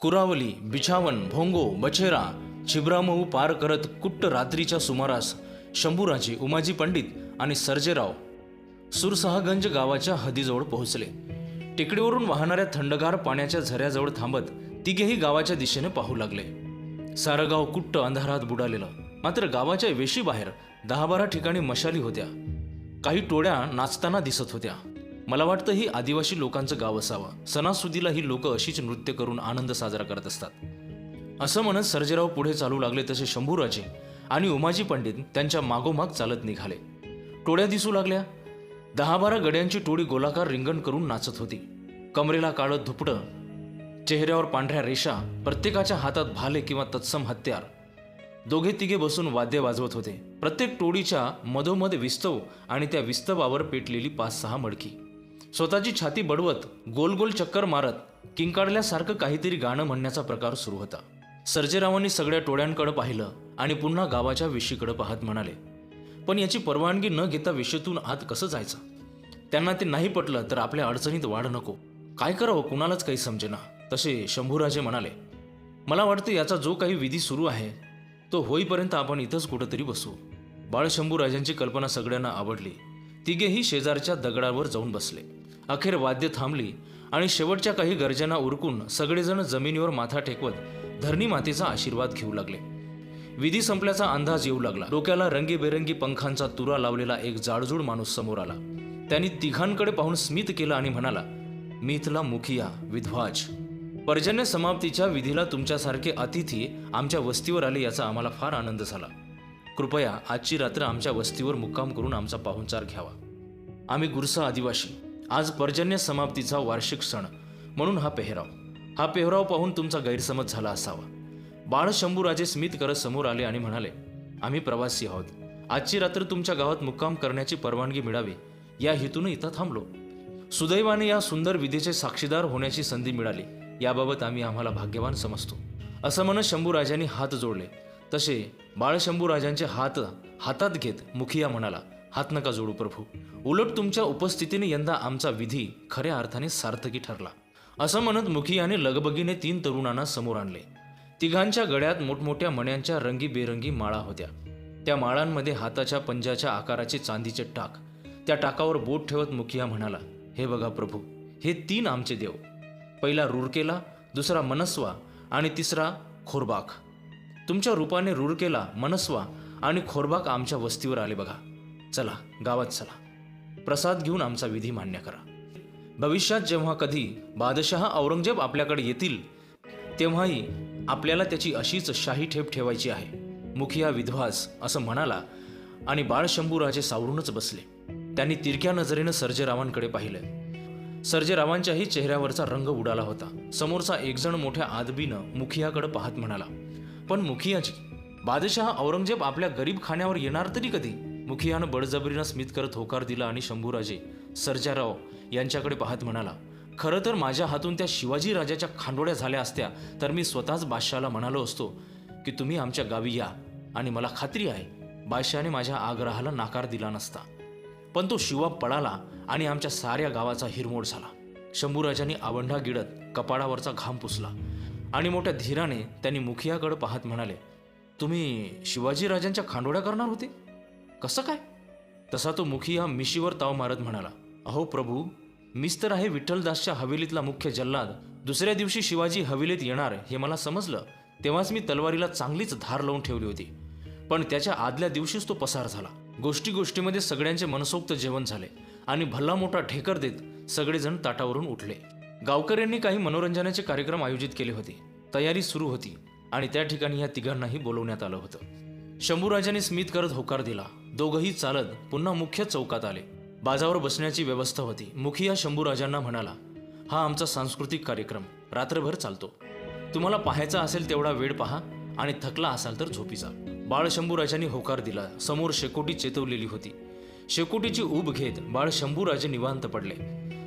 कुरावली बिछावन भोंगो बछेरा छिब्रामऊ पार करत कुट्ट रात्रीच्या सुमारास शंभूराजे उमाजी पंडित आणि सर्जेराव सुरसहागंज गावाच्या हदीजवळ पोहोचले. टेकडीवरून वाहणाऱ्या थंडगार पाण्याच्या झऱ्याजवळ थांबत तिघेही गावाच्या दिशेने पाहू लागले. सारं गाव कुट्ट अंधारात बुडालेलं. मात्र गावाच्या वेशीबाहेर दहा बारा ठिकाणी मशाली होत्या. काही टोळ्या नाचताना दिसत होत्या. मला वाटतं ही आदिवासी लोकांचं गाव असावं. सणासुदीला ही लोक अशीच नृत्य करून आनंद साजरा करत असतात. असं म्हणत सर्जेराव पुढे चालू लागले तसे शंभूराजे आणि उमाजी पंडित त्यांच्या मागोमाग चालत निघाले. टोळ्या दिसू लागल्या. दहा बारा गड्यांची टोळी गोलाकार रिंगण करून नाचत होती. कमरेला काळं धुपडं चेहऱ्यावर पांढऱ्या रेषा प्रत्येकाच्या हातात भाले किंवा तत्सम हत्यार. दोघे तिघे बसून वाद्य वाजवत होते. प्रत्येक टोळीच्या मधोमध विस्तव आणि त्या विस्तवावर पेटलेली पाच सहा मडकी. स्वतःची छाती बडवत गोल गोल चक्कर मारत किंकाडल्यासारखं काहीतरी गाणं म्हणण्याचा प्रकार सुरू होता. सर्जेरावांनी सगळ्या टोळ्यांकडे पाहिलं आणि पुन्हा गावाच्या विशीकडे पाहत म्हणाले पण याची परवानगी न घेता विषेतून आत कसं जायचं? त्यांना ते नाही पटलं तर आपल्या अडचणीत वाढ नको. काय करावं कुणालाच काही समजेना. तसे शंभूराजे म्हणाले मला वाटतं याचा जो काही विधी सुरू आहे तो होईपर्यंत आपण इथंच कुठंतरी बसू. बाळ शंभूराजांची कल्पना सगळ्यांना आवडली. तिघेही शेजारच्या दगडावर जाऊन बसले. अखेर वाद्य थांबली आणि शेवटच्या काही गरजांना उरकून सगळेजण जमिनीवर माथा टेकवत धरणी मातेचा आशीर्वाद घेऊ लागले. विधी संपल्याचा अंदाज येऊ लागला. डोक्याला रंगीबेरंगी पंखांचा तुरा लावलेला एक जाडजूड माणूस समोर आला. त्यांनी तिघांकडे पाहून स्मित केलं आणि म्हणाला मी इथला मुखिया विध्वाज. पर्जन्य समाप्तीच्या विधीला तुमच्यासारखे अतिथी आमच्या वस्तीवर आले याचा आम्हाला फार आनंद झाला. कृपया आजची रात्र आमच्या वस्तीवर मुक्काम करून आमचा पाहुणचार घ्यावा. आम्ही गुरसा आदिवासी. आज पर्जन्य समाप्तीचा वार्षिक सण. म्हणून हा पेहराव. हा पेहराव पाहून तुमचा गैरसमज झाला असावा. बाळ शंभूराजे स्मित करत समोर आले आणि म्हणाले आम्ही प्रवासी आहोत. आजची रात्र तुमच्या गावात मुक्काम करण्याची परवानगी मिळावी. या हेतून इथं थांबलो. सुदैवाने या सुंदर विधीचे साक्षीदार होण्याची संधी मिळाली. याबाबत आम्ही आम्हाला भाग्यवान समजतो. असं म्हणत शंभूराजांनी हात जोडले. तसे बाळ शंभूराजांचे हात हातात घेत मुखिया म्हणाला हात नका जोडू प्रभू. उलट तुमच्या उपस्थितीने यंदा आमचा विधी खऱ्या अर्थाने सार्थकी ठरला. असं म्हणत मुखियाने लगबगीने तीन तरुणांना समोर आणले. तिघांच्या गळ्यात मोठमोठ्या मण्यांच्या रंगीबेरंगी माळा होत्या. त्या माळांमध्ये हाताच्या पंजाच्या आकाराचे चांदीचे टाक. त्या टाकावर बोट ठेवत मुखिया म्हणाला हे बघा प्रभू हे तीन आमचे देव. पहिला रुरकेला दुसरा मनस्वा आणि तिसरा खोरबाक तुमच्या रूपाने रुरकेला मनस्वा आणि खोरबाक आमच्या वस्तीवर आले बघा. चला गावात चला. प्रसाद घेऊन आमचा विधी मान्य करा. भविष्यात जेव्हा कधी बादशहा औरंगजेब आपल्याकडे येतील तेव्हाही आपल्याला त्याची अशीच शाही ठेप ठेवायची आहे. मुखिया विध्वास असं म्हणाला आणि बाळ शंभूराजे सावरूनच बसले. त्यांनी तिरक्या नजरेनं सर्जेरावांकडे पाहिलं. सर्जेरावांच्याही चेहऱ्यावरचा रंग उडाला होता. समोरचा एकजण मोठ्या आदबीनं मुखियाकडे पाहत म्हणाला पण मुखियाजी बादशहा औरंगजेब आपल्या गरीब खाण्यावर येणार तरी कधी? मुखियानं बळजबरीनं स्मित करत होकार दिला आणि शंभूराजे सर्जाराव यांच्याकडे पाहत म्हणाला खरं तर माझ्या हातून त्या शिवाजी राजाच्या खांडोळ्या झाल्या असत्या तर मी स्वतःच बादशहाला म्हणालो असतो की तुम्ही आमच्या गावी या आणि मला खात्री आहे बादशहाने माझ्या आग्रहाला नाकार दिला नसता. पण तो शिवा पळाला आणि आमच्या साऱ्या गावाचा हिरमोड झाला. शंभूराजांनी आवंढा गिळत कपाळावरचा घाम पुसला आणि मोठ्या धीराने त्यांनी मुखियाकडे पाहत म्हणाले तुम्ही शिवाजी राजांच्या खांडोळ्या करणार होते? कसं काय? तसा तो मुखी हा मिशीवर ताव मारत म्हणाला अहो प्रभू मीच तर आहे विठ्ठलदासच्या हवेलीतला मुख्य जल्लाद. दुसऱ्या दिवशी शिवाजी हवेलीत येणार हे मला समजलं. तेव्हाच मी तलवारीला चांगलीच धार लावून ठेवली होती. पण त्याच्या आदल्या दिवशीच तो पसार झाला. गोष्टी गोष्टीमध्ये सगळ्यांचे मनसोक्त जेवण झाले आणि भल्ला मोठा ठेकर देत सगळेजण ताटावरून उठले. गावकऱ्यांनी काही मनोरंजनाचे कार्यक्रम आयोजित केले होते. तयारी सुरू होती आणि त्या ठिकाणी या तिघांनाही बोलवण्यात आलं होतं. शंभूराजाने स्मित करत होकार दिला. दोघंही चालत पुन्हा मुख्य चौकात आले. बाजावर बसण्याची व्यवस्था होती. मुखिया शंभूराजांना म्हणाला हा आमचा सांस्कृतिक कार्यक्रम. रात्रभर चालतो. तुम्हाला पाहायचा असेल तेवढा वेळ पहा आणि थकला असाल तर झोपी जा बाळ शंभूराजांनी होकार दिला. समोर शेकोटी चेतवलेली होती. शेकोटीची ऊब घेत बाळ शंभूराजे निवांत पडले.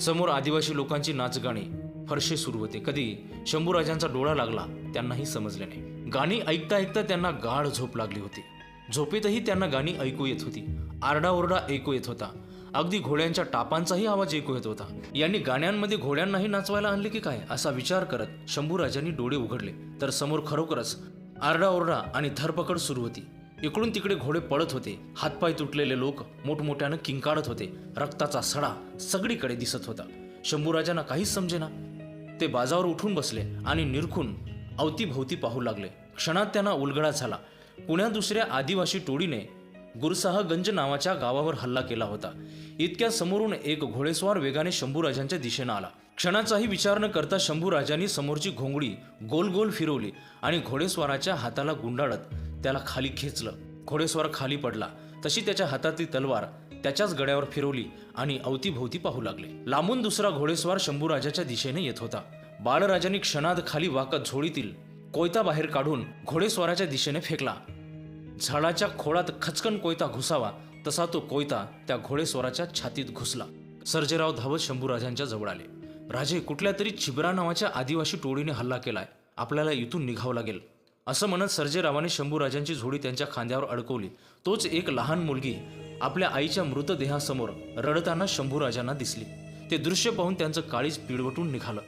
समोर आदिवासी लोकांची नाचगाणी फरशे सुरू होते. कधी शंभूराजांचा डोळा लागला त्यांनाही समजले नाही. गाणी ऐकता ऐकता त्यांना गाढ झोप लागली होती. झोपेतही त्यांना गाणी ऐकू येत होती. आरडाओरडा ऐकू येत होता. अगदी घोड्यांच्या टापांचाही आवाज ऐकू येत होता. यांनी गाण्यांमध्ये घोड्यांनाही नाचवायला आणले की काय असा विचार करत शंभूराजांनी डोळे उघडले. तर समोर खरोखरच आरडाओरडा आणि धरपकड सुरू होती. इकडून तिकडे घोडे पळत होते. हातपाय तुटलेले लोक मोठमोठ्यानं किंकाळत होते. रक्ताचा सडा सगळीकडे दिसत होता. शंभूराजांना काहीच समजेना. ते बाजावर उठून बसले आणि निरखून अवतीभोवती पाहू लागले. क्षणात त्यांना उलगडा झाला. पुण्या दुसऱ्या आदिवासी टोळीने गुरसाहगंज नावाच्या गावावर हल्ला केला होता. इतक्या समोरून एक घोडेस्वार वेगाने शंभूराजांच्या दिशेनं आला. क्षणाचाही विचार न करता शंभूराजांनी समोरची घोंगडी गोल गोल फिरवली आणि घोडेस्वाराच्या हाताला गुंडाळत त्याला खाली खेचलं. घोडेस्वार खाली पडला. तशी त्याच्या हातातली तलवार त्याच्याच गड्यावर फिरवली आणि अवतीभोवती पाहू लागले. लांबून दुसरा घोडेस्वार शंभूराजाच्या दिशेने येत होता. बाळराजांनी क्षणात खाली वाकत झोळीतील कोयता बाहेर काढून घोडेस्वाराच्या दिशेने फेकला. झाडाच्या खोडात खचकन कोयता घुसावा तसा तो कोयता त्या घोडेस्वाराच्या छातीत घुसला. सर्जेराव धावत शंभूराजांच्या जवळ आले. राजे कुठल्या तरी छिबरा नावाच्या आदिवासी टोळीने हल्ला केलाय आपल्याला इथून निघावं लागेल. असं म्हणत सर्जेरावाने शंभूराजांची झोडी त्यांच्या खांद्यावर अडकवली. तोच एक लहान मुलगी आपल्या आईच्या मृतदेहासमोर रडताना शंभूराजांना दिसली. ते दृश्य पाहून त्यांचं काळीज पिळवटून निघालं.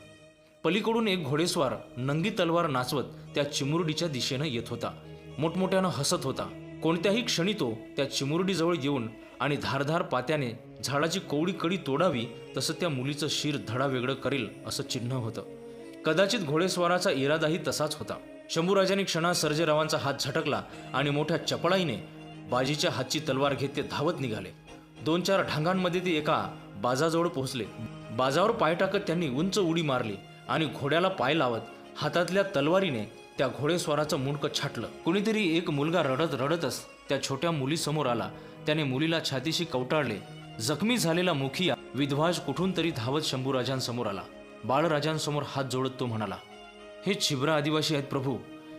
पलीकडून एक घोडेस्वार नंगी तलवार नाचवत त्या चिमुरडीच्या दिशेनं येत होता. मोठमोठ्यानं हसत होता. कोणत्याही क्षणी तो त्या चिमुरडीजवळ येऊन आणि धारधार पात्याने झाडाची कोवडी कडी तोडावी तसं त्या मुलीचं शिर धडा वेगळं करेल असं चिन्ह होतं. कदाचित घोडेस्वाराचा इरादाही तसाच होता. शंभूराजाने क्षणात सर्जेरावांचा हात झटकला आणि मोठ्या चपळाईने बाजीच्या हातची तलवार घेत ते धावत निघाले. दोन चार ढांगांमध्ये ते एका बाजाजवळ पोहोचले. बाजावर पाय टाकत त्यांनी उंच उडी मारली. आणि घोड्याला पाय लावत हातातल्या तलवारीने त्या घोडेस्वाराचं मुंडकं छाटलं. कुणीतरी एक मुलगा रडत रडतच त्या छोट्या मुलीसमोर आला. त्याने मुलीला छातीशी कवटाळले. जखमी झालेला मुखिया विध्वाज कुठून तरी धावत शंभूराजांसमोर आला. बाळराजांसमोर हात जोडत तो म्हणाला हे छिब्रा आदिवासी आहेत प्रभू.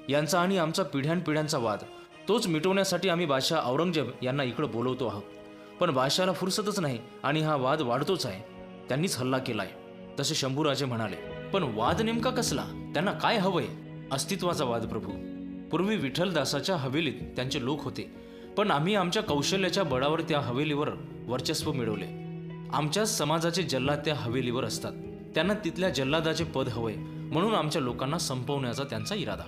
यांचा आणि आमचा पिढ्यानपिढ्यांचा वाद. तोच मिटवण्यासाठी आम्ही बादशाह औरंगजेब यांना इकडं बोलवतो आहोत. पण बादशाला फुरसतच नाही आणि हा वाद वाढतोच आहे. त्यांनीच हल्ला केलाय. तसे शंभूराजे म्हणाले. पण वाद नेमका कसला? त्यांना काय हवंय? अस्तित्वाचा वाद प्रभू. पूर्वी विठ्ठलदासाच्या हवेलीत त्यांचे लोक होते. पण आम्ही आमच्या कौशल्याच्या बळावर त्या हवेलीवर वर्चस्व मिळवले. आमच्या समाजाचे जल्लाद त्या हवेलीवर असतात. त्यांना तिथल्या जल्लादाचे पद हवंय. म्हणून आमच्या लोकांना संपवण्याचा त्यांचा इरादा.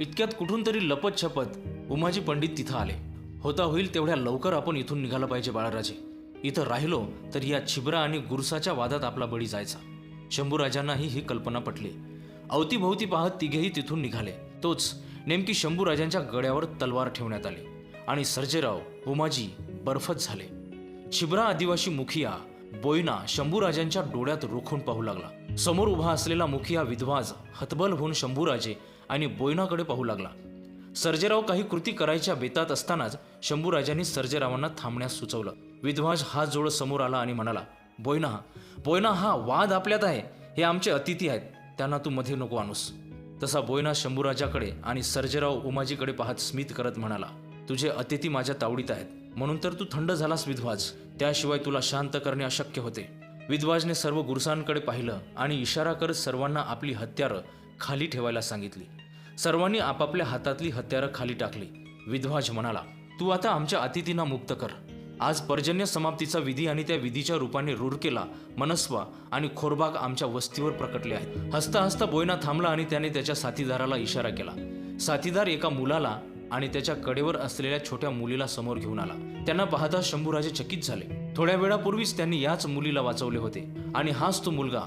इतक्यात कुठून तरी लपत छपत उमाजी पंडित तिथं आले. होता होईल तेवढ्या लवकर आपण इथून निघालं पाहिजे बाळाराजे. इथं राहिलो तर या छिब्रा आणि गुरसाच्या वादात आपला बळी जायचा. शंभूराजांनाही ही कल्पना पटली. अवतीभोवती पाहत तिघेही तिथून निघाले. तोच नेमकी शंभूराजांच्या गड्यावर तलवार ठेवण्यात आली आणि सर्जेराव उमाजी बर्फत झाले. शिब्रा आदिवासी मुखिया बोयना शंभूराजांच्या डोळ्यात रोखून पाहू लागला. समोर उभा असलेला मुखिया विधवाज हतबल होऊन शंभूराजे आणि बोयनाकडे पाहू लागला. सर्जेराव काही कृती करायच्या बेतात असतानाच शंभूराजांनी सर्जेरावांना थांबण्यास सुचवलं. विधवाज हात जोड समोर आला आणि म्हणाला बोयना बोयना हा वाद आपल्यात आहे. हे आमचे अतिथी आहेत. त्यांना तू मध्ये नको आणूस. तसा बोयना शंभूराजाकडे आणि सर्जेराव उमाजीकडे पाहत स्मित करत म्हणाला तुझे अतिथी माझ्या तावडीत आहेत. म्हणून तर तू थंड झालास विध्वाज. त्याशिवाय तुला शांत करणे अशक्य होते. विध्वाजने सर्व गुरुसांकडे पाहिलं आणि इशारा करत सर्वांना आपली हत्यारं खाली ठेवायला सांगितली. सर्वांनी आपापल्या हातातली हत्यारं खाली टाकली. विध्वाज म्हणाला तू आता आमच्या अतिथींना मुक्त कर. आज पर्जन्य समाप्तीचा विधी आणि त्या विधीच्या रूपाने रुरकेला मनस्वा आणि खोरबाग आमच्या वस्तीवर प्रकटले आहेत. हसता हसता बोयना थांबला आणि त्याने त्याच्या साथीदाराला इशारा केला. साथीदार एका मुलाला आणि त्याच्या कडेवर असलेल्या छोट्या मुलीला समोर घेऊन आला. त्यांना पाहता शंभूराजे चकित झाले. थोड्या वेळापूर्वीच त्यांनी याच मुलीला वाचवले होते आणि हाच तो मुलगा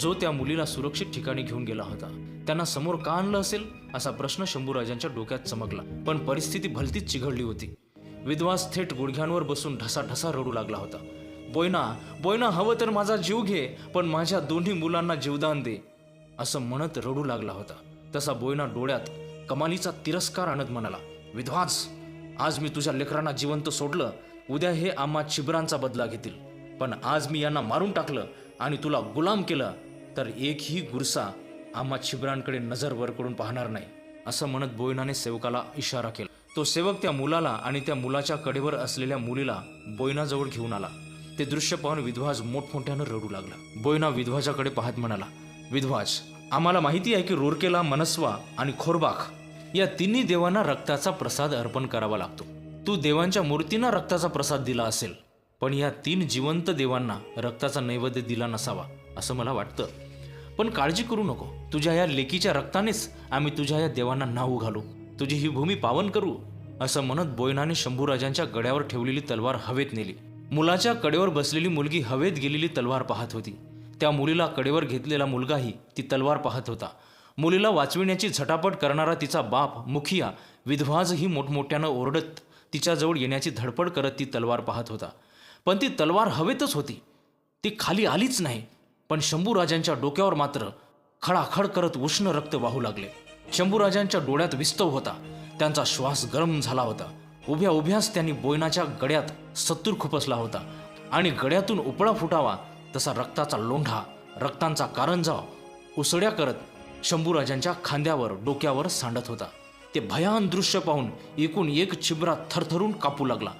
जो त्या मुलीला सुरक्षित ठिकाणी घेऊन गेला होता. त्यांना समोर का आणलं असेल? असा प्रश्न शंभूराजांच्या डोक्यात चमकला. पण परिस्थिती भलतीच चिघळली होती. विद्वास थेट गुडघ्यांवर बसून ढसाढसा रडू लागला होता. बोयना बोयना हवं तर माझा जीव घे पण माझ्या दोन्ही मुलांना जीवदान दे असं म्हणत रडू लागला होता. तसा बोयना डोळ्यात कमालीचा तिरस्कार आणत म्हणाला विध्वास आज मी तुझ्या लेकरांना जिवंत सोडलं उद्या हे आम्हा छिबरांचा बदला घेतील. पण आज मी यांना मारून टाकलं आणि तुला गुलाम केलं तर एकही गुरसा आम्हा छिबरांकडे नजर वर करून पाहणार नाही असं म्हणत बोयनाने सेवकाला इशारा केला. तो सेवक त्या मुलाला आणि त्या मुलाच्या कडेवर असलेल्या मुलीला बोयनाजवळ घेऊन आला. ते दृश्य पाहून विध्वाज मोठमोठ्यानं रडू लागला. बोयना विध्वाजाकडे पाहत म्हणाला विध्वाज आम्हाला माहिती आहे की रोरकेला मनस्वा आणि खोरबाख या तिन्ही देवांना रक्ताचा प्रसाद अर्पण करावा लागतो. तू देवांच्या मूर्तींना रक्ताचा प्रसाद दिला असेल पण या तीन जिवंत देवांना रक्ताचा नैवेद्य दिला नसावा असं मला वाटतं. पण काळजी करू नको. तुझ्या या लेकीच्या रक्तानेच आम्ही तुझ्या या देवांना नाव घालू. तुझी ही भूमी पावन करू? असं म्हणत बोयनाने शंभूराजांच्या गड्यावर ठेवलेली तलवार हवेत नेली. मुलाच्या कडेवर बसलेली मुलगी हवेत गेलेली तलवार पाहत होती. त्या मुलीला कडेवर घेतलेला मुलगाही ती तलवार पाहत होता. मुलीला वाचविण्याची झटापट करणारा तिचा बाप मुखिया विधवाजही मोठमोठ्यानं ओरडत तिच्याजवळ येण्याची धडपड करत ती तलवार पाहत होता. पण ती तलवार हवेतच होती. ती खाली आलीच नाही. पण शंभूराजांच्या डोक्यावर मात्र खडाखड करत उष्ण रक्त वाहू लागले. शंभूराजांच्या डोळ्यात विस्तव होता. त्यांचा श्वास गरम झाला होता. उभ्या उभ्याच त्यांनी बोयनाच्या गड्यात सत्तूर खुपसला होता आणि गड्यातून उपळा फुटावा तसा रक्ताचा लोंढा रक्तांचा कारंजा उसळ्या करत शंभूराजांच्या खांद्यावर डोक्यावर सांडत होता. ते भयान दृश्य पाहून एकूण एक छिबरा थरथरून कापू लागला.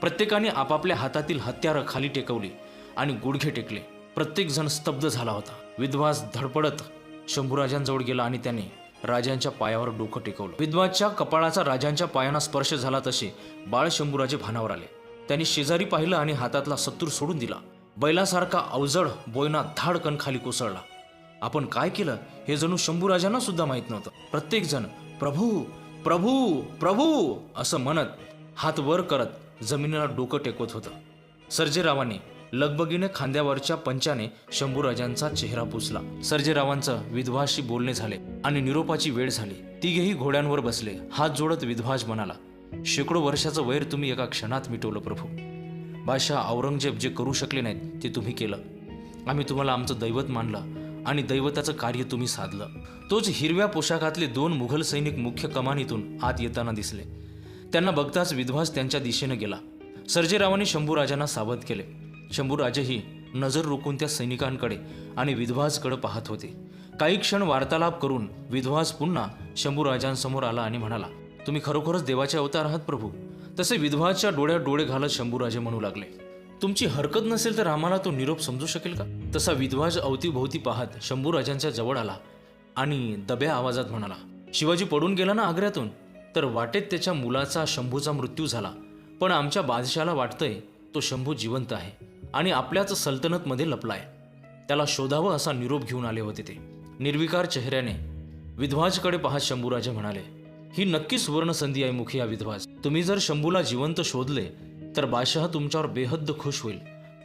प्रत्येकाने आपापल्या हातातील हत्यारं खाली टेकवली आणि गुडघे टेकले. प्रत्येकजण स्तब्ध झाला होता. विद्वास धडपडत शंभूराजांजवळ गेला आणि त्याने राजांच्या पायावर डोकं टेकवलं. विद्वाच्या कपाळाचा राजांच्या पायांना स्पर्श झाला तसे बाळ शंभूराजे भानावर आले. त्यांनी शेजारी पाहिलं आणि हातातला सत्तूर सोडून दिला. बैलासारखा अवजड बोयना धाडकन खाली कोसळला. आपण काय केलं हे जणू शंभूराजांना सुद्धा माहीत नव्हतं. प्रत्येक जण प्रभू प्रभू प्रभू असं म्हणत हात वर करत जमिनीला डोकं टेकवत होतं. सर्जेरावाने लगबगीने खांद्यावरच्या पंचाने शंभूराजांचा चेहरा पुसला. सर्जेरावांचं विधवाशी बोलणे झाले आणि निरोपाची वेळ झाली. तिघेही घोड्यांवर बसले. हात जोडत विधवाज म्हणाला शेकडो वर्षाचं वैर तुम्ही एका क्षणात मिटवलं प्रभू. बादशाह औरंगजेब जे करू शकले नाहीत ते तुम्ही केलं. आम्ही तुम्हाला आमचं दैवत मानलं आणि दैवताचं कार्य तुम्ही साधलं. तोच हिरव्या पोशाखातले दोन मुघल सैनिक मुख्य कमानीतून आत येताना दिसले. त्यांना बघताच विधवास त्यांच्या दिशेनं गेला. सर्जेरावांनी शंभूराजांना सावध केले. शंभूराजही नजर रोखून त्या सैनिकांकडे आणि विधवाजकडे पाहत होते. काही क्षण वार्तालाप करून विधवाज पुन्हा शंभूराजांसमोर आला आणि म्हणाला तुम्ही खरोखरच देवाचे अवतार आहात प्रभू. तसे विधवाच्या डोळ्यात डोळे घालत शंभूराजे म्हणू लागले तुमची हरकत नसेल तर आम्हाला तो निरोप समजू शकेल का? तसा विधवाज अवतीभोवती पाहत शंभूराजांच्या जवळ आला आणि दब्या आवाजात म्हणाला शिवाजी पडून गेला ना आग्र्यातून? तर वाटेत त्याच्या मुलाचा शंभूचा मृत्यू झाला. पण आमच्या बादशाला वाटतंय तो शंभू जिवंत आहे. आणि आपल्याच सल्तनतमध्ये लपलाय. त्याला शोधावं असा निरोप घेऊन आले होते ते. निर्विकार चेहऱ्याने विधवाजकडे पाहत शंभूराजे म्हणाले ही नक्की सुवर्ण संधी आहे मुखिया विधवाज. तुम्ही जर शंभूला जिवंत शोधले तर बादशाह तुमच्यावर बेहद्द खुश होईल.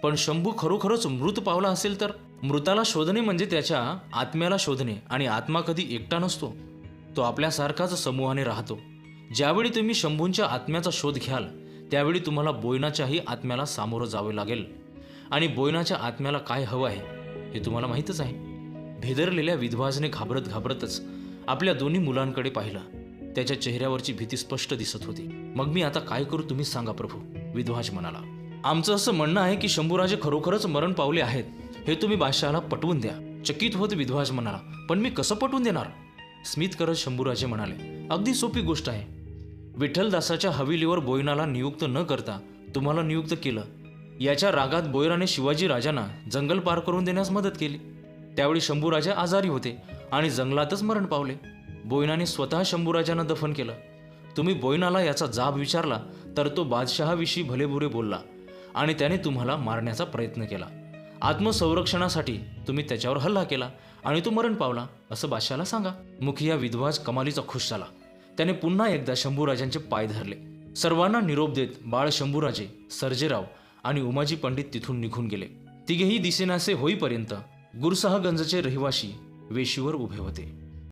पण शंभू खरोखरच मृत पावला असेल तर? मृताला शोधणे म्हणजे त्याच्या आत्म्याला शोधणे आणि आत्मा कधी एकटा नसतो. तो आपल्यासारखाच समूहाने राहतो. ज्यावेळी तुम्ही शंभूंच्या आत्म्याचा शोध घ्याल त्यावेळी तुम्हाला बोयनाच्याही आत्म्याला सामोरं जावे लागेल. आणि बोयनाच्या आत्म्याला काय हवं आहे हे तुम्हाला माहीतच आहे. भेदरलेल्या विधवाजने घाबरत घाबरतच आपल्या दोन्ही मुलांकडे पाहिलं. त्याच्या चेहऱ्यावरची भीती स्पष्ट दिसत होती. मग मी आता काय करू तुम्हीच सांगा प्रभू विधवाज म्हणाला. आमचं असं म्हणणं आहे की शंभूराजे खरोखरच मरण पावले आहेत हे तुम्ही बादशहाला पटवून द्या. चकित होत विधवाज म्हणाला पण मी कसं पटवून देणार? स्मित करत शंभूराजे म्हणाले अगदी सोपी गोष्ट आहे. विठ्ठलदासाच्या हवेलीवर बोयनाला नियुक्त न करता तुम्हाला नियुक्त केलं याच्या रागात बोयराने शिवाजी राजांना जंगल पार करून देण्यास मदत केली. त्यावेळी शंभूराजा आजारी होते आणि जंगलातच मरण पावले. बोयनाने स्वतः शंभूराजांना दफन केलं. तुम्ही बोयनाला याचा जाब विचारला तर तो बादशहाविषयी भलेबुरे बोलला आणि त्याने तुम्हाला मारण्याचा प्रयत्न केला. आत्मसंरक्षणासाठी तुम्ही त्याच्यावर हल्ला केला आणि तो मरण पावला असं बादशाला सांगा. मुखिया विधवाज कमालीचा खुश झाला. त्याने पुन्हा एकदा शंभूराजांचे पाय धरले. सर्वांना निरोप देत बाळ शंभूराजे सर्जेराव आणि उमाजी पंडित तिथून निघून गेले. तिघेही दिसेनासे होईपर्यंत गुरसाहगंजचे रहिवाशी वेशीवर उभे होते.